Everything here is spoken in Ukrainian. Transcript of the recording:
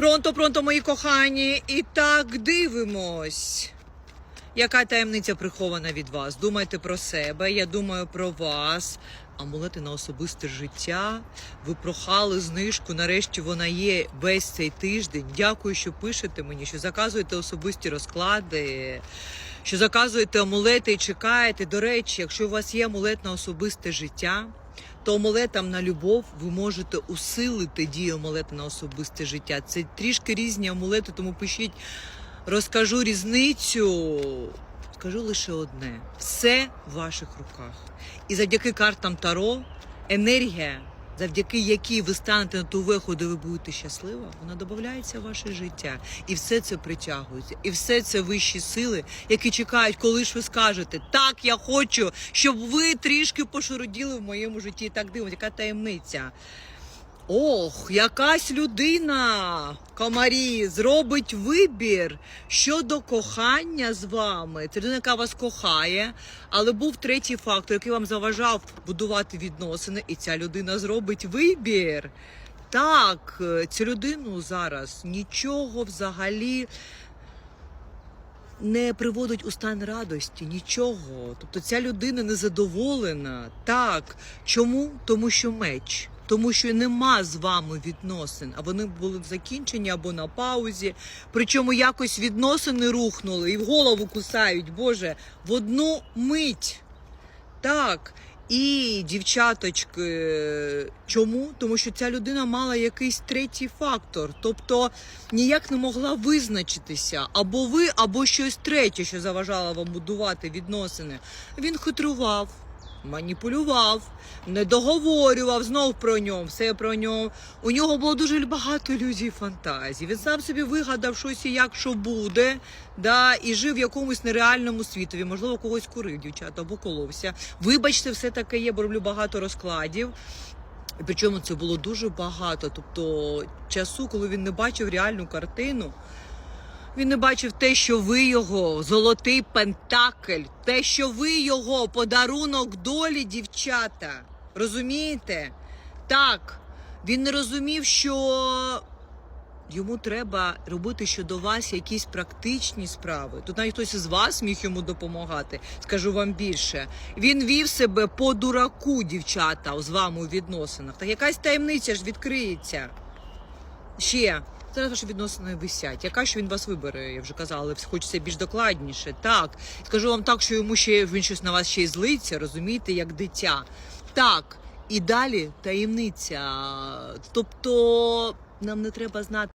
Пронто, пронто, мої кохані. І так дивимось. Яка таємниця прихована від вас? Думайте про себе, я думаю про вас. Амулети на особисте життя. Ви прохали знижку. Нарешті вона є весь цей тиждень. Дякую, що пишете мені, що заказуєте особисті розклади, що заказуєте амулети і чекаєте. До речі, якщо у вас є амулет на особисте життя, то амулетам на любов ви можете усилити дію амулета на особисте життя. Це трішки різні амулети, тому пишіть, розкажу різницю. Скажу лише одне: все в ваших руках. І завдяки картам Таро енергія, завдяки якій ви станете на ту веху, де ви будете щаслива, вона додається в ваше життя. І все це притягується. І все це вищі сили, які чекають, коли ж ви скажете, так, я хочу, щоб ви трішки пошуроділи в моєму житті. Так дивимося, яка таємниця. Ох, якась людина, комарі, зробить вибір щодо кохання з вами. Це людина, яка вас кохає, але був третій фактор, який вам заважав будувати відносини, і ця людина зробить вибір. Так, цю людину зараз нічого взагалі не приводить у стан радості, нічого. Тобто ця людина незадоволена. Так. Чому? Тому що меч. Тому що нема з вами відносин, а вони були закінчені або на паузі. Причому якось відносини рухнули і в голову кусають, Боже, в одну мить. Так. І дівчаточки, чому? Тому що ця людина мала якийсь третій фактор, тобто ніяк не могла визначитися або ви, або щось третє, що заважало вам будувати відносини. Він хитрував, маніпулював, не договорював знов про нього, все про нього. У нього було дуже багато ілюзій фантазій. Він сам собі вигадав щось як що буде, да, і жив в якомусь нереальному світові. Можливо, когось курив дівчата або коловся. Вибачте, все таке є, бо роблю багато розкладів. Причому це було дуже багато. Тобто часу, коли він не бачив реальну картину. Він не бачив те, що ви його, золотий пентакль, те, що ви його, подарунок долі, дівчата. Розумієте? Так, він не розумів, що йому треба робити щодо вас якісь практичні справи. Тут навіть хтось із вас міг йому допомагати. Скажу вам більше. Він вів себе по дураку, дівчата, з вами у відносинах. Так якась таємниця ж відкриється. Ще. Зараз ваші відносини висять. Яка що він вас вибере, я вже казала, але хочеться більш докладніше. Так. Скажу вам так, що йому ще він щось на вас ще й злиться, розумієте, як дитя. Так. І далі таємниця. Тобто нам не треба знати.